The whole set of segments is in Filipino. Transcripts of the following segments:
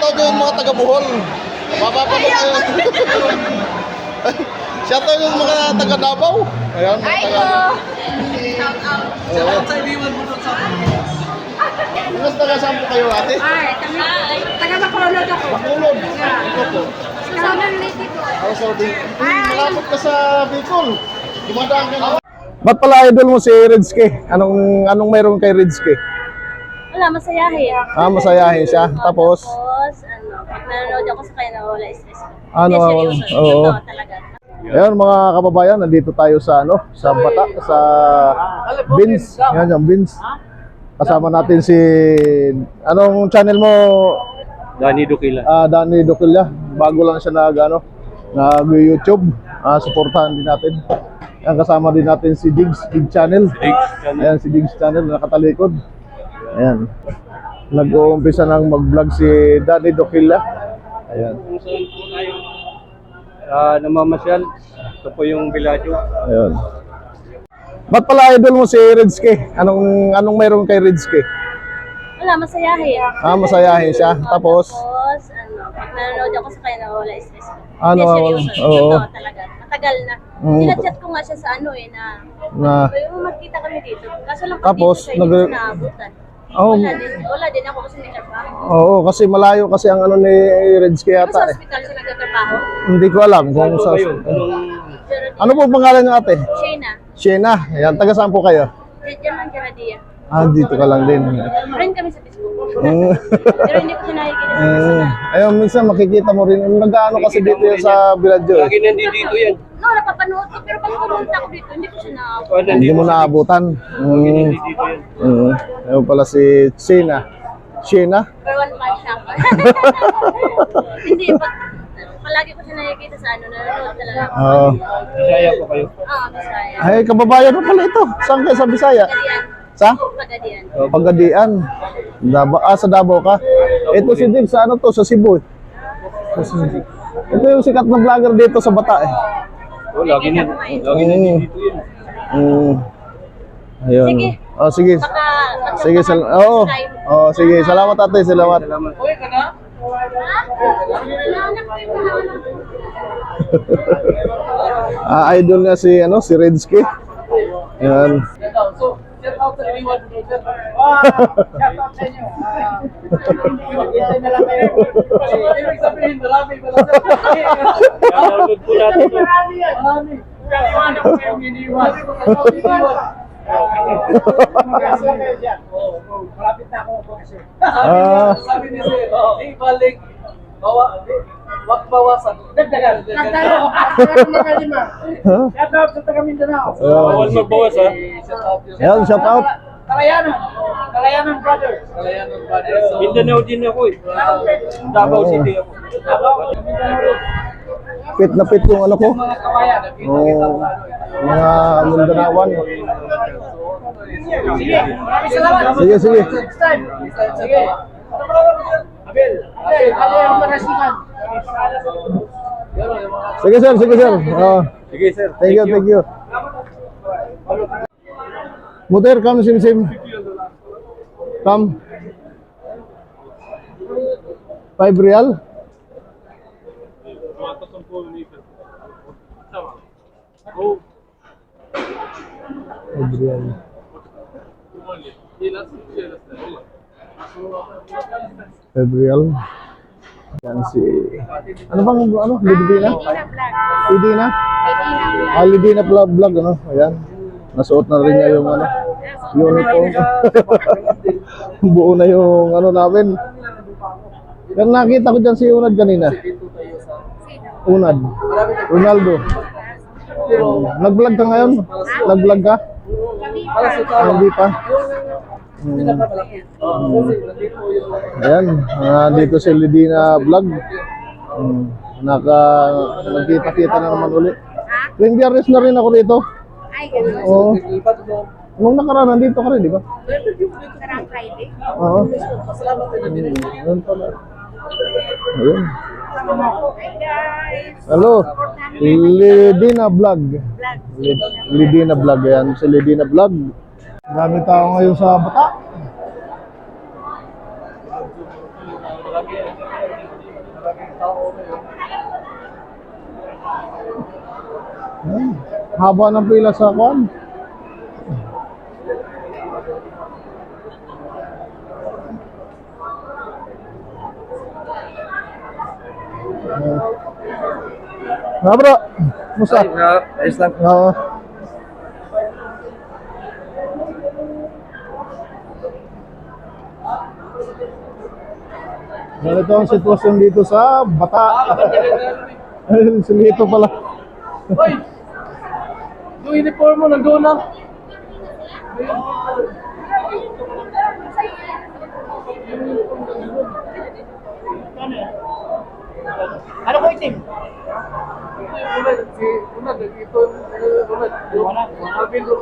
Shoutout yung mga taga Bohol. Mapapanood kayo. Shoutout yung mga taga Davao. Ayan, mga taga... po! Shout out! Oo. Mas taga saan po kayo ate? Ay, kami, taga Bacolod ako. Bakulod. Ito po. Kasama Lady ko. Sa Bicol. Malapit ka sa Bicol. Dumadaan ka na. Ba't pala idol mo si Redski? Anong anong meron kay Redski? Wala, masayahin. Ah, masayahin siya. Tapos, Tapos, ano, pag nanonood ako sa kanya, nawawala yung stress ko. Ano, Hindi, seryoso. oo. Totoo talaga. Ayun mga kababayan, nandito tayo sa ano, sa Bata, sa Beans. Yan yung Beans. Kasama natin si anong channel mo? Dani Dukila. Ah, Danny Dokilya. Bago lang siya nag ano, nag YouTube. Ah, suportahan din natin. Yan kasama din natin si Diggs, Dig Channel. Ayan si Diggs Channel nakatalikod. Ayan. Nag-uumpisa nang mag-vlog si Danny Dokilya. Ayan. Kung saan po tayo ah, namamasyal, ito po yung Villaggio. Ayun. Ba't pala idol mo si Redski? Anong anong meron kay Redski? Wala, masayahin. Ah, masayahin siya. Tapos, Tapos, ano, pag nanonood ako sa kanya, nawawala yung stress ko. Ano, Hindi, seryoso. oo. Totoo talaga. Matagal na. Mm. Sinachat ko nga siya sa ano eh, na, na yung magkita kami dito. Kaso lang Tapos, nag- naabutan. Oh, Wala din, wala din ako kasi may trabaho. oo, kasi malayo kasi ang ano ni Redski Ano sa yata eh. hospital siya nagtatrabaho? Hindi ko alam kung po sa... Ano po pangalan ng ate? Shayna, Shena. Ayan, taga saan po kayo? dyan lang Karadia. Ah, dito ka lang din. Friend kami sa Facebook. Mm. Pero hindi ko siya nakikita sa Mm. Ayun, minsan makikita mo rin. Nag-ano kasi dito yan sa Villaggio eh. lagi nandito dito yan? No, napapanood ko, pero pag pumunta ko dito, hindi ko siya na... Oh, Hindi mo naabutan. Mm. Mm. Ayun pala si Shena. Shena? Per one punch lang. hindi, pag... Palagi ko siya nakikita sa ano, nanonood talaga. Oo. Bisaya po kayo. Ah, Bisaya. Ay, kababayan mo pala ito. Saan kayo sa Bisaya? Pagadian. Sa? Pagadian. Pagadian. Davao, ah, sa Davao ka? Ito si Dig, sa ano to? Sa Cebu. Sa Cebu. Ito yung sikat na vlogger dito sa Bata eh. Oh, lagi na. Lagi Mm. nandito yan. Mm. Ayun. Sige. Oh, sige. Baka... Sige, sal Oo. Oh, sige. Salamat ate, salamat. Salamat. Ah, idol nga si ano, si Redski. Yan. Download po natin ito. Ah, Sabi ni Sir, di balik, bawa, wag bawasan. Dagdagan. Dagdagan. huh? Shout out sa taga Mindanao. Bawal magbawas ha. Shout out yun. Yan, shout out. Kalayanan. Kalayanan Brothers. Kalayanan Brothers. So, Mindanao din ako eh. Davao Oo. City ako. Pit na pit yung ano ko. Oh, kita. mga Mindanawan. Sige. Sige, sige. Sige. Abel. Abel, ano yung marasikan? Sige, sir, sige, sir. Oh, Sige sir. thank you, thank you. Muter, come, sim, sim. Come. Five real? Five real. Real. Yan si... Ano bang, ano? Lidina? Lidina? Ah, Lidina vlog, vlog, ano? Ayan. Nasuot na rin niya yung ano, uniform. Buo na yung ano namin. Pero nakita ko dyan si Unad kanina. Unad. Ronaldo. Hmm. Nag-vlog ka ngayon? Nag-vlog ka? Ah, Hindi pa. Hmm. Ayan, ah, dito si Lidina Vlog. Hmm. Naka, nagkita-kita na naman ulit. Tuwing biyernes na rin ako dito. Ay, ganun. Oo. Nung nakaraan, nandito ka rin, di ba? Sarang Friday. Oo. Hmm, Ayun pala. Ayun. Hello. Lidina Vlog. Vlog. Lid- Lidina Vlog. Ayan, si Lidina Vlog. Dami tao ngayon sa Bata. Ayan. Haba ng pila sa kwan. Na bro, musta? ayos lang. Oo. Ganito ang sitwasyon dito sa Bata. Ayun, si Lito pala. Hoy! Yung uniform mo, nandoon na. Ano ko itim? Ito.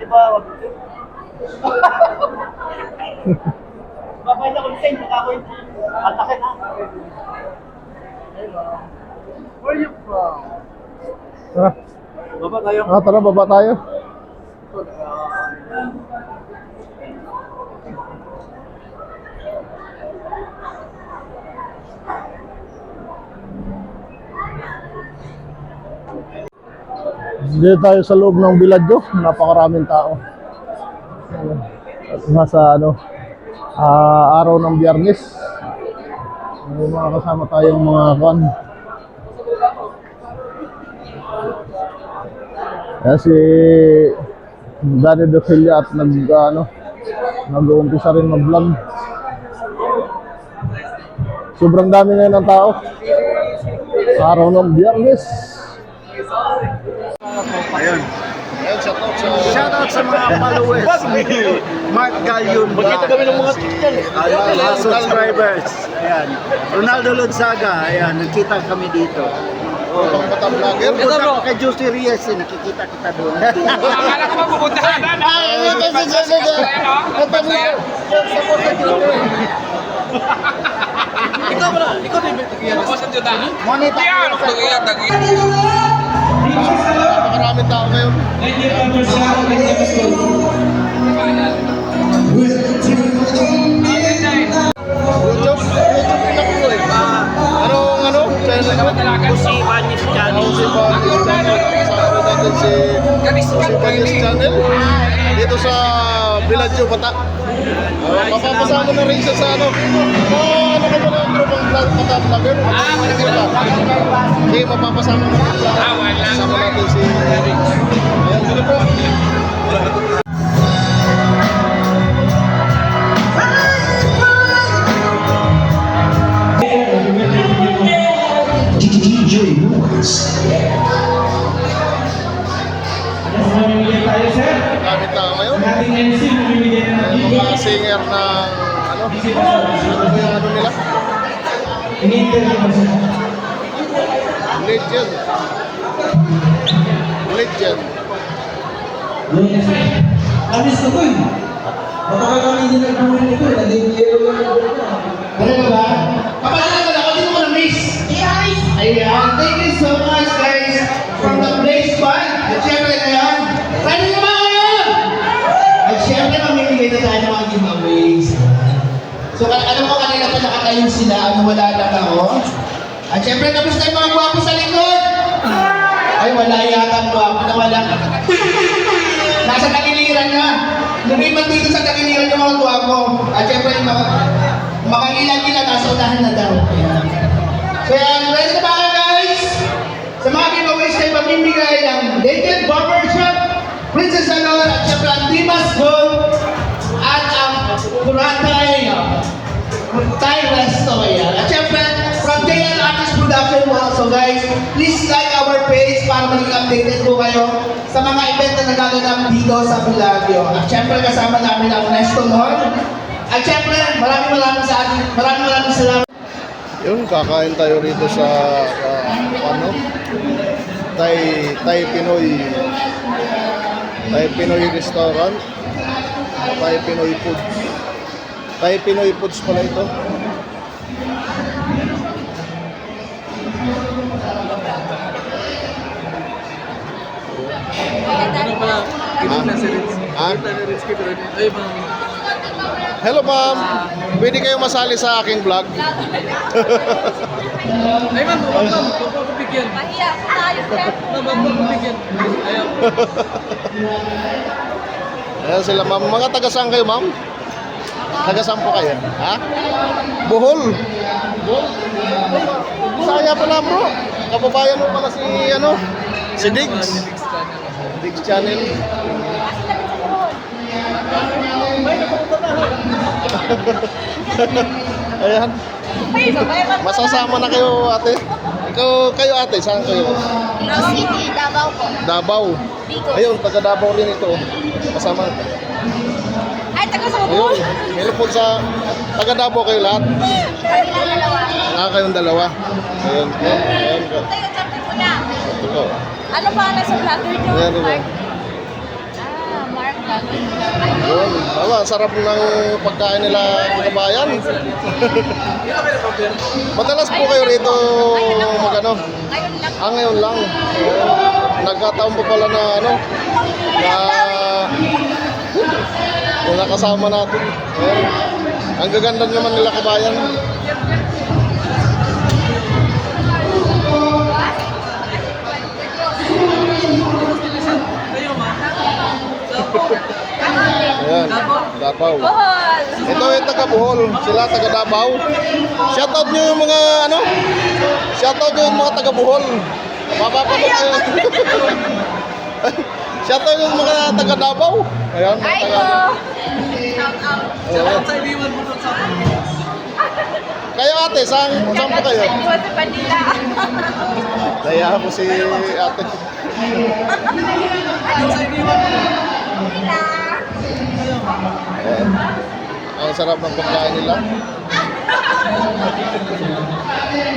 Di ba? Babay ako same, baka ako yung atakin ha. Where you from? Tara, Baba tayo. ah, tara, baba tayo. Dito tayo sa loob ng Biladyo, napakaraming tao. At nasa ano, ah, araw ng biyernes. May mga kasama tayong mga kan. Kaya si Danny Docilla at nag ano, nag-uumpisa rin mag-vlog. Sobrang dami ngayon ng tao. Araw ng biyernes. Ayun, shoutout sa mga followers Mark Gallion Magkita kami ng mga Ayan, mga subscribers. Ayan. Ronaldo Lonzaga, ayan, nagkita kami dito. Oh. Yung punta ko kay Juicy Reyes, eh, nakikita kita doon. Akala ko mapupuntahan. Ay, ito si Juicy Reyes. Ito niya. Support sa Juicy. Ikaw ba? Ikaw din ba? Ako sa tiyuda. Monita. Diyan! Nag-iyak, nag-iyak. Napakaraming tao ngayon. YouTube, YouTube pinako eh. Anong ano? Channel? Si Banis Ano si Banis Channel? Kasama natin si Banis Channel. Dito sa Villaggio, Bata. Uh, mapapasama na rin siya sa ano. Oh, ano ka ba ng vlog, Bata Vlogger? Ah, wala ka Sige, mapapasama mo rin sa Kasama natin si Ayan, sige po. Gamit na ngayon. Ayan, mga singer ng ano? Ano ba yung ano nila? Legend. Legend. Amis ko yun. Matagal kami hindi nagbuhin nito. Naging yellow lang ka ba? Papalala ka na ako, hindi mo na-miss. Yes! Ayan, thank you so much guys from the Blaze sila, ano wala lang ako. At syempre, tapos tayo mga gwapo sa likod. Ay, wala yata ang gwapo na wala. Nasa tagiliran na. Lumipat dito sa tagiliran yung mga gwapo. At syempre, yung mga, mga ilan-ilan nasa unahan na daw. So yan, ready na guys? Sa mga giveaways tayo mamimigay ng Naked Barbershop, Princess Salon, at syempre ang Dimas Gold, at ang Kuratay, Resto. Ayan. At syempre, from JL Artist Production also guys, please like our page para maging updated po kayo sa mga event na nagaganap dito sa Buladio. At syempre, kasama namin ang Resto Lord. At syempre, maraming maraming sa atin, maraming maraming salamat. Yun, kakain tayo rito sa ah, ano? Thai Thai Pinoy Thai Pinoy restaurant. Thai Pinoy food. Thai Pinoy foods pala ito. Pala? Kinuha na si Ritz. Ah? Kita ni Ritz rin. Ay, bang. Hello ma'am. Pwede kayo masali sa aking vlog? Ay, ma'am, ma'am, ma'am, huwag mo bigyan. Mahiya ako tayo, sir. Ma'am, huwag bigyan. Ayaw. Ayan sila ma'am. Mga taga saan kayo ma'am? Taga saan po kayo? Ha? Bohol. Bohol. Saya pala bro. Kababayan mo pala si ano? Si Diggs. Diggs Channel. Ayan. Masasama na kayo ate. Ikaw, kayo ate, saan kayo? Rose City, Davao po. Davao. Ayun, taga Davao rin ito. Kasama. Ay, taga sa Ayun, meron po sa taga Davao kayo lahat. Kanilang dalawa. Ah, kayong dalawa. Ayun, ayun, ayun. Ito. Ano pa na sa vlogger nyo? Ayan, diba? Mark? Ah, Mark vlogger. Ayun. Tama, sarap ng pagkain nila kabayan. Madalas po kayo rito mag ano? Ngayon lang. Ah, ngayon lang. Nagkataon po pala na ano, na yung nakasama natin. Ayun. Ang gaganda naman nila kabayan. Ayan, Davao. Bohol! Ito yung taga Bohol, sila taga Davao. Shoutout nyo yung mga ano? Shoutout nyo yung mga taga Bohol. Mapapanood kayo. Shoutout yung mga taga Davao. Ayan, mga taga. ko! Shout out. Oo. Sa mo doon sa Kayo ate, saan, saan po kayo? Sa Manila. Kaya po si ate. sa iniwan mo. Manila. Ang sarap ng pagkain nila. Ayan.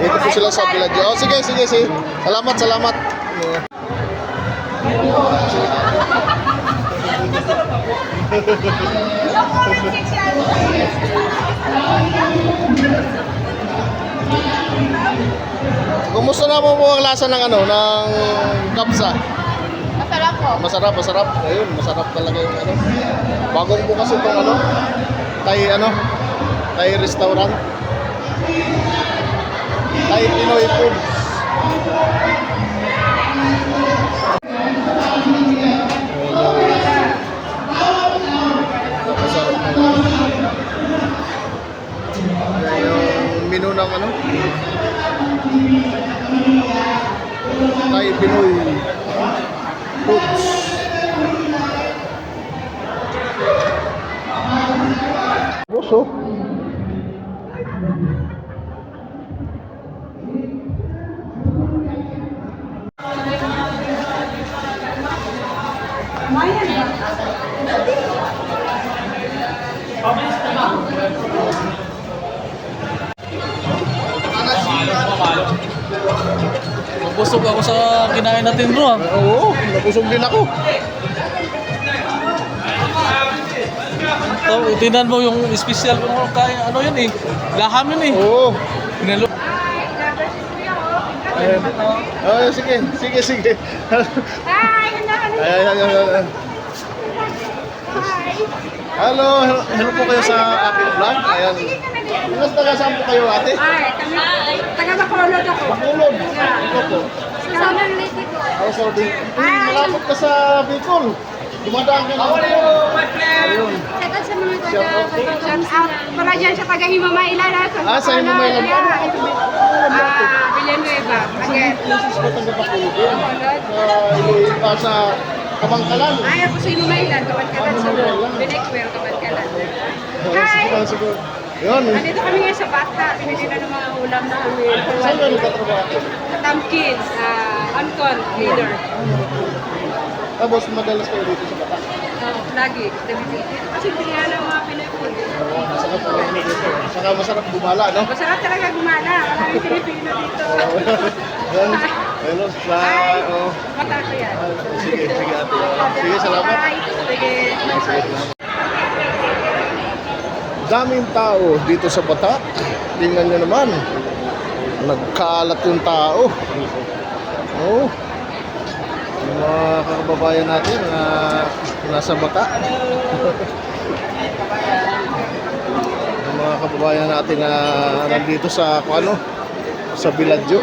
Dito po sila sa village. Oh, sige, sige, sige. Salamat, salamat. Kumusta naman po ang lasa ng ano, ng kapsa? Masarap. Masarap. Ayun, masarap talaga yung ano. Bagong bukas itong ano, Thai ano, Thai restaurant. Thai Pinoy food. Masarap na lang. Yung menu ng ano, Thai Pinoy foods. Puso. Busog ako sa kinain natin bro. ah. Oo, nabusog din ako. So, itinan mo yung special ko ng kain. Ano yun eh? Laham yun eh. Oo. Pinalo. Ayan. Oh, sige, sige, sige. Hi! Hello! Hello! Ayan, ayan, ayan. Hello, hello, hello po kayo sa aking vlog. Ayan. Mas taga saan po kayo ate? Hi! Taga- Taga Bacolod ako. Bacolod. Ito po. Southern Lady ko. Ako sa Bicol. Malapit ka sa Bicol. Dumadaan ka na. Ayun. Shout out sa mga po. Shout out pala dyan sa taga Himamayla na. Sa Ah, sa Himamayla po. Ah, Villanueva. Again. Misis ko taga Bacolod. Sa uh, sa Kabangkalan. Ay, ako sa Himamayla. Kaban-kaban sa Binekwer. Kaban-kalan. Hi! Yun. Nandito kami ngayon sa Bata. Pinili na ng mga ulam namin. Saan ka nagtatrabaho? Tamkins. Ah, Ancon. Leader. Tapos madalas kayo dito sa Batak. Oh, lagi. Dito kasi pilihan ng mga Pinoy food. Oo, masarap po kami dito. Saka masarap gumala, no? Masarap talaga gumala. Maraming Pilipino dito. Yan. Hello, sa... Oh. Mata ko yan. Sige, sige ate. Sige, salamat. Sige. Daming tao dito sa Batak. Tingnan nyo naman. Nagkalat yung tao. Oh. Mga kababayan natin na nasa baka. Yung mga kababayan natin na nandito sa ano sa Biladyo.